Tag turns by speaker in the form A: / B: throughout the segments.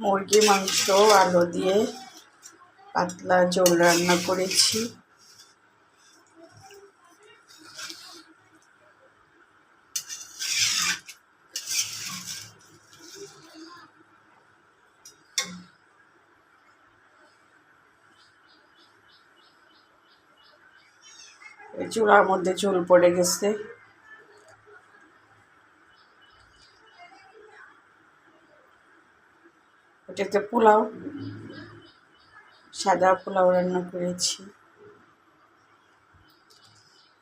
A: মুরগি মাংস আলু দিয়ে পাতলা ঝোল রান্না করেছি। চুলার মধ্যে চুল পড়ে গেছে। এটাতে পোলাও, সাদা পোলাও রান্না করেছি।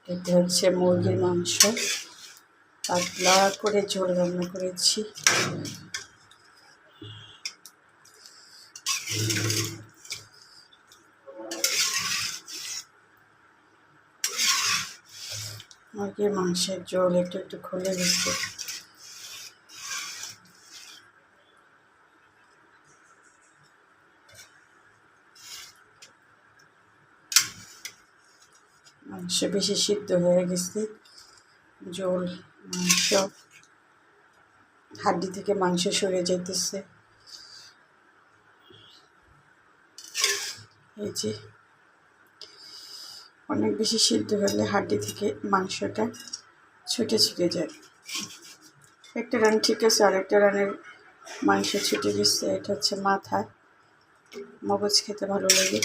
A: এটা হচ্ছে মুরগির মাংস। পাতলা করে ঝোল রান্না করেছি। মুরগির মাংসের ঝোল একটু একটু খুলে গেছে মাংস বেশি সিদ্ধ হয়ে গেছে। ঝোল, মাংস। হাড্ডি থেকে মাংস সরে যেতেছে এই যে, অনেক বেশি সিদ্ধ হলে হাড্ডি থেকে মাংসটা ছুটে ছুটে যায়। একটা রান ঠিক আছে, আরেকটা রানের মাংস ছুটে গেছে। এটা হচ্ছে মাথা। মগজ খেতে ভালো লাগে।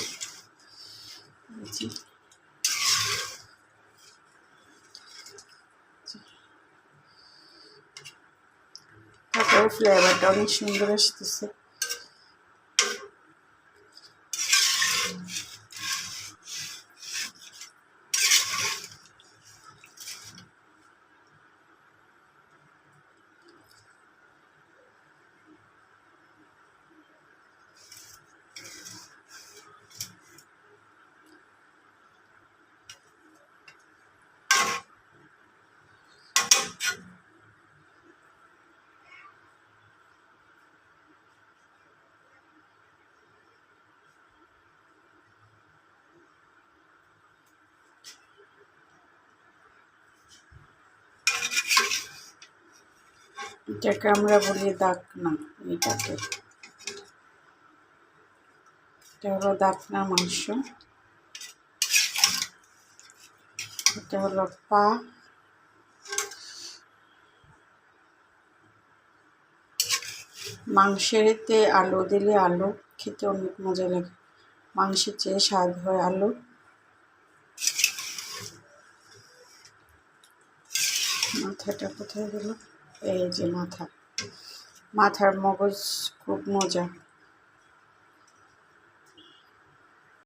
A: তারপরে ফ্লেভারটা অনেক সুন্দর আসতেছে এটাকে আমরা বলি দাগ না এটাকে। এটা হলো দাকনা মাংস। এটা হলো পা। মাংসেরতে আলু দিলে আলু খেতে অনেক মজা লাগে। মাংসের চেয়ে স্বাদ হয় আলু। মাথাটা কোথায় গেল? এই যে মাথা। মাথার মগজ খুব মজা।